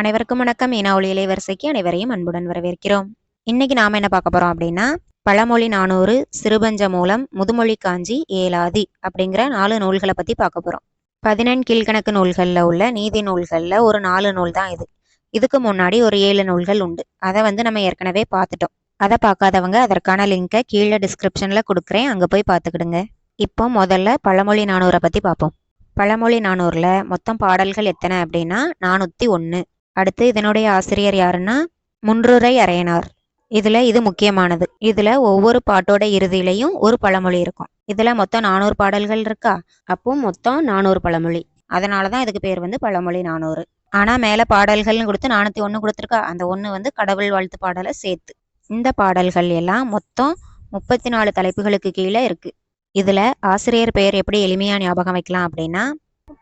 அனைவருக்கும் வணக்கம். மீனா ஒளி வரிசைக்கு அனைவரையும் அன்புடன் வரவேற்கிறோம். இன்னைக்கு நாம என்ன பார்க்க போறோம் அப்படின்னா பழமொழி நானூறு சிறுபஞ்ச மூலம் முதுமொழி காஞ்சி ஏலாதி அப்படிங்கிற நாலு நூல்களை பத்தி பார்க்க போறோம். பதினெண் கீழ்கணக்கு நூல்களில் உள்ள நீதி நூல்களில் ஒரு நாலு நூல் தான் இது. இதுக்கு முன்னாடி ஒரு ஏழு நூல்கள் உண்டு. அதை வந்து நம்ம ஏற்கனவே பார்த்துட்டோம். அதை பார்க்காதவங்க அதற்கான லிங்கை கீழே டிஸ்கிரிப்ஷன்ல கொடுக்குறேன். அங்கே போய் பார்த்துக்கிடுங்க. இப்போ முதல்ல பழமொழி நானூரை பத்தி பார்ப்போம். பழமொழி நானூரில் மொத்தம் பாடல்கள் எத்தனை அப்படின்னா நானூற்றி ஒன்று அடுத்து இதனுடைய ஆசிரியர் யாருன்னா முன்றுரை அரையனார் இதில் இது முக்கியமானது. இதில் ஒவ்வொரு பாட்டோட இறுதியிலையும் ஒரு பழமொழி இருக்கும். இதில் மொத்தம் நானூறு பாடல்கள் இருக்கா? அப்போ மொத்தம் நானூறு பழமொழி. அதனாலதான் இதுக்கு பேர் வந்து பழமொழி நானூறு. ஆனால் மேலே பாடல்கள்னு கொடுத்து நானூற்றி ஒன்று கொடுத்துருக்கா? அந்த ஒன்று வந்து கடவுள் வாழ்த்து பாடலை சேர்த்து. இந்த பாடல்கள் எல்லாம் மொத்தம் முப்பத்தி நாலு தலைப்புகளுக்கு கீழே இருக்குது இதில் ஆசிரியர் பெயர் எப்படி எளிமையாக ஞாபகம் வைக்கலாம் அப்படின்னா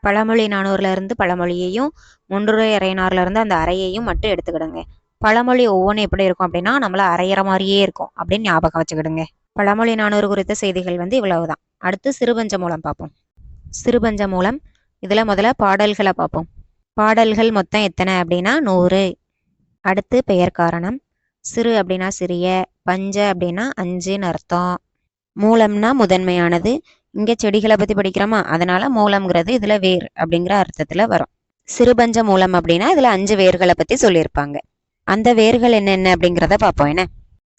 பழமொழி நானூறுல இருந்து பழமொழியையும் முன்றுரை அரையனார்ல இருந்து அந்த அறையையும் மட்டும் எடுத்துக்கிடுங்க. பழமொழி ஒவ்வொன்றும் எப்படி இருக்கும் அப்படின்னா நம்மள அரையிற மாதிரியே இருக்கும் அப்படின்னு ஞாபகம் வச்சுக்கிடுங்க. பழமொழி நானூறு குறித்த செய்திகள் வந்து இவ்வளவுதான். அடுத்து சிறுபஞ்ச மூலம் பார்ப்போம். சிறுபஞ்ச மூலம் இதுல முதல்ல பாடல்களை பார்ப்போம். பாடல்கள் மொத்தம் எத்தனை அப்படின்னா நூறு. அடுத்து பெயர் காரணம். சிறு அப்படின்னா சிறிய பஞ்ச அப்படின்னா அஞ்சுன்னு அர்த்தம். மூலம்னா முதன்மையானது. இங்கே செடிகளை பற்றி படிக்கிறோமா? அதனால மூலம்ங்கிறது இதில் வேர் அப்படிங்கிற அர்த்தத்தில் வரும். சிறுபஞ்ச மூலம் அப்படின்னா இதில் அஞ்சு வேர்களை பற்றி சொல்லியிருப்பாங்க. அந்த வேர்கள் என்னென்ன அப்படிங்கிறத பார்ப்போம். என்ன?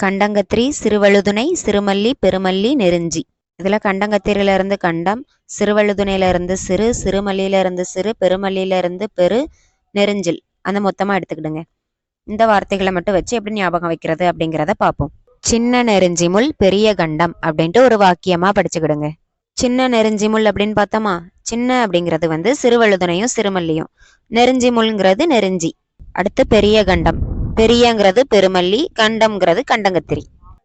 கண்டங்கத்திரி சிறுவழுதுணை சிறுமல்லி பெருமல்லி நெருஞ்சி. இதில் கண்டங்கத்திரிலிருந்து கண்டம் சிறுவழுதுணையிலிருந்து சிறு சிறுமல்லியிலிருந்து சிறு பெருமல்லியிலிருந்து பெரு நெருஞ்சில். அந்த மொத்தமாக எடுத்துக்கிடுங்க. இந்த வார்த்தைகளை மட்டும் வச்சு எப்படி ஞாபகம் வைக்கிறது அப்படிங்கிறத பார்ப்போம். சின்ன நெருஞ்சி முள் பெரிய கண்டம் அப்படின்ட்டு ஒரு வாக்கியமாக படிச்சுக்கிடுங்க. சின்ன நெருஞ்சிமுள் அப்படின்னு பார்த்தோமா? சின்ன அப்படிங்கிறது வந்து சிறுவழுதுனையும் சிறுமல்லியும். நெருஞ்சிமுள்ங்கிறது நெருஞ்சி. அடுத்து பெரிய கண்டம். பெரியங்கிறது பெருமல்லி கண்டம்ங்கிறது கண்டங்கத்திரி.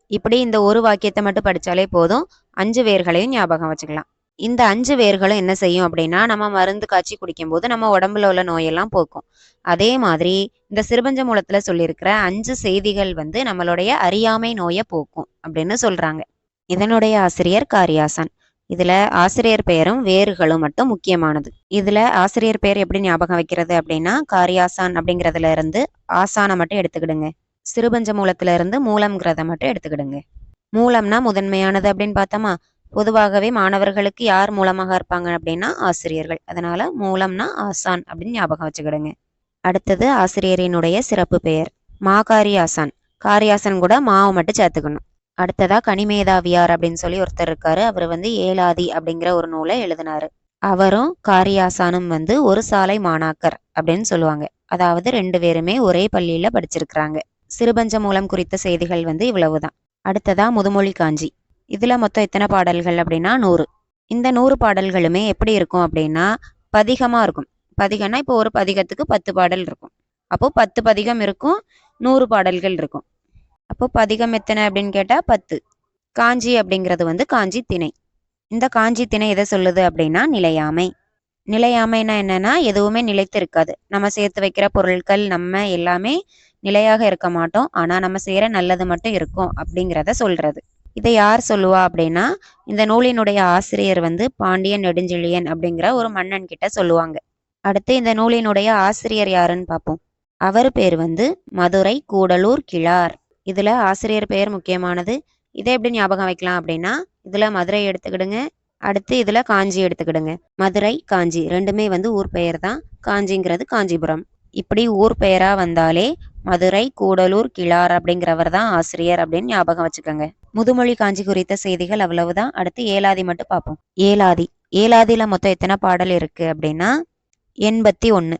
இப்படி இந்த ஒரு வாக்கியத்தை மட்டும் படிச்சாலே போதும். அஞ்சு வேர்களையும் ஞாபகம் வச்சுக்கலாம். இந்த அஞ்சு வேர்களும் என்ன செய்யும் அப்படின்னா நம்ம மருந்து காய்ச்சி குடிக்கும்போது நம்ம உடம்புல உள்ள நோயெல்லாம் போக்கும். அதே மாதிரி இந்த சிறுபஞ்ச மூலத்துல சொல்லியிருக்கிற அஞ்சு செய்திகள் வந்து நம்மளுடைய அறியாமை நோயை போக்கும் அப்படின்னு சொல்றாங்க. இதனுடைய ஆசிரியர் காரியாசன். இதுல ஆசிரியர் பெயரும் வேர்களும் மட்டும் முக்கியமானது. இதுல ஆசிரியர் பெயர் எப்படி ஞாபகம் வைக்கிறது அப்படின்னா காரியாசான் அப்படிங்கறதுல இருந்து ஆசானை மட்டும் எடுத்துக்கிடுங்க. சிறுபஞ்ச மூலத்துல இருந்து மூலம்ங்கிறத மட்டும் எடுத்துக்கிடுங்க. மூலம்னா முதன்மையானது அப்படின்னு பார்த்தோமா? பொதுவாகவே மாணவர்களுக்கு யார் மூலமாக இருப்பாங்க அப்படின்னா ஆசிரியர்கள். அதனால மூலம்னா ஆசான் அப்படின்னு ஞாபகம் வச்சுக்கிடுங்க. அடுத்தது ஆசிரியரினுடைய சிறப்பு பெயர் மாகாரி ஆசான் காரியாசன் கூட மாவை மட்டும் சேர்த்துக்கணும். அடுத்ததா கனிமேதாவியார் அப்படின்னு சொல்லி ஒருத்தர் இருக்காரு. அவர் வந்து ஏலாதி அப்படிங்கிற ஒரு நூலை எழுதினாரு. அவரும் காரியாசானும் வந்து ஒரு சாலை மாணாக்கர் அப்படின்னு சொல்லுவாங்க. அதாவது ரெண்டு பேருமே ஒரே பள்ளியில படிச்சிருக்கிறாங்க. சிறுபஞ்ச மூலம் குறித்த செய்திகள் வந்து இவ்வளவுதான். அடுத்ததா முதுமொழி காஞ்சி. இதுல மொத்தம் எத்தனை பாடல்கள் அப்படின்னா நூறு. இந்த நூறு பாடல்களுமே எப்படி இருக்கும் அப்படின்னா பதிகமா இருக்கும். பதிகம்னா இப்போ ஒரு பதிகத்துக்கு பத்து பாடல் இருக்கும். அப்போ பத்து பதிகம் இருக்கும் நூறு பாடல்கள் இருக்கும். அப்போ பதிகம் எத்தனை அப்படின்னு கேட்டால் பத்து. காஞ்சி அப்படிங்கிறது வந்து காஞ்சி திணை. இந்த காஞ்சி திணை எதை சொல்லுது அப்படின்னா நிலையாமை. நிலையாமைனா என்னன்னா எதுவுமே நிலைத்து இருக்காது நம்ம சேர்த்து வைக்கிற பொருட்கள் நம்ம எல்லாமே நிலையாக இருக்க மாட்டோம். ஆனா நம்ம செய்யற நல்லது மட்டும் இருக்கும் அப்படிங்கிறத சொல்றது. இதை யார் சொல்லுவா அப்படின்னா இந்த நூலினுடைய ஆசிரியர் வந்து பாண்டியன் நெடுஞ்செழியன் அப்படிங்கிற ஒரு மன்னன் கிட்ட சொல்லுவாங்க. அடுத்து இந்த நூலினுடைய ஆசிரியர் யாருன்னு பார்ப்போம். அவர் பேர் வந்து மதுரை கூடலூர் கிழார். இதில் ஆசிரியர் பெயர் முக்கியமானது. இதை எப்படி ஞாபகம் வைக்கலாம் அப்படின்னா இதில் மதுரை எடுத்துக்கிடுங்க. அடுத்து இதில் காஞ்சி எடுத்துக்கிடுங்க. மதுரை காஞ்சி ரெண்டுமே வந்து ஊர் பெயர் தான். காஞ்சிங்கிறது காஞ்சிபுரம். இப்படி ஊர் பெயராக வந்தாலே மதுரை கூடலூர் கிளார் அப்படிங்கிறவர் தான் ஆசிரியர் அப்படின்னு ஞாபகம் வச்சுக்கோங்க. முதுமொழி காஞ்சி குறித்த செய்திகள் அவ்வளவுதான். அடுத்து ஏலாதி மட்டும் பார்ப்போம். ஏலாதி. ஏலாதியில் மொத்தம் எத்தனை பாடல் இருக்கு அப்படின்னா எண்பத்தி ஒன்று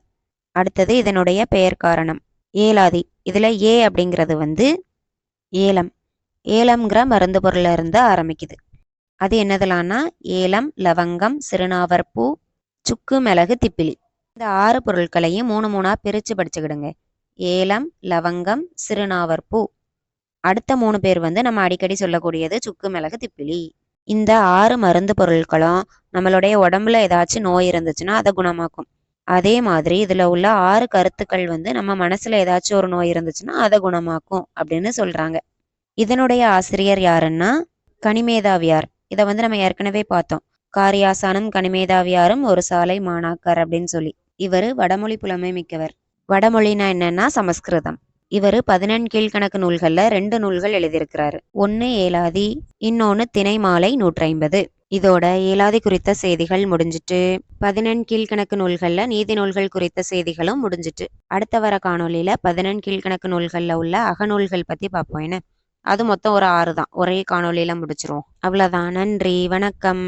அடுத்தது இதனுடைய பெயர் காரணம். ஏலாதி. இதில் ஏ அப்படிங்கிறது வந்து ஏலம். ஏலம்ங்கிற மருந்து பொருள்ல இருந்து ஆரம்பிக்குது. அது என்னதுலான்னா ஏலம் லவங்கம் சிறுநாவற்பூ சுக்கு மிளகு திப்பிலி. இந்த ஆறு பொருட்களையும் மூணு மூணா பிரிச்சு படிச்சுக்கிடுங்க. ஏலம் லவங்கம் சிறுநாவற்பூ. அடுத்த மூணு பேர் வந்து நம்ம அடிக்கடி சொல்லக்கூடியது சுக்கு மிளகு திப்பிலி. இந்த ஆறு மருந்து பொருட்களும் நம்மளுடைய உடம்புல ஏதாச்சும் நோய் இருந்துச்சுன்னா அதை குணமாக்கும். அதே மாதிரி இதுல உள்ள ஆறு கருத்துக்கள் வந்து நம்ம மனசுல ஏதாச்சும் ஒரு நோய் இருந்துச்சுன்னா அதை குணமாக்கும் அப்படின்னு சொல்றாங்க. இதனுடைய ஆசிரியர் யாருன்னா? கனிமேதாவியார். இதை வந்து நம்ம ஏற்கனவே பார்த்தோம். காரியாசானம் கனிமேதாவியாரும் ஒரு சாலை மாணாக்கர் அப்படின்னு சொல்லி. இவர் வடமொழி புலமை மிக்கவர். வடமொழினா என்னன்னா சமஸ்கிருதம். இவர் பதினெண் கீழ்கணக்கு நூல்கள்ல ரெண்டு நூல்கள் எழுதியிருக்கிறாரு. ஒன்னு ஏலாதி இன்னொன்னு திணைமாலை நூற்றைம்பது. இதோட ஏலாதி குறித்த செய்திகள் முடிஞ்சிட்டு பதினெண் கீழ்கணக்கு நூல்கள்ல நீதி நூல்கள் குறித்த செய்திகளும் முடிஞ்சிட்டு அடுத்த வர காணொலியில் பதினெண் கீழ்கணக்கு நூல்களில் உள்ள அகநூல்கள் பத்தி பார்ப்போம் என்ன? அது மொத்தம் ஒரு ஆறு தான். ஒரே காணொலியில் முடிச்சிருவோம். அவ்வளோதான் நன்றி. வணக்கம்.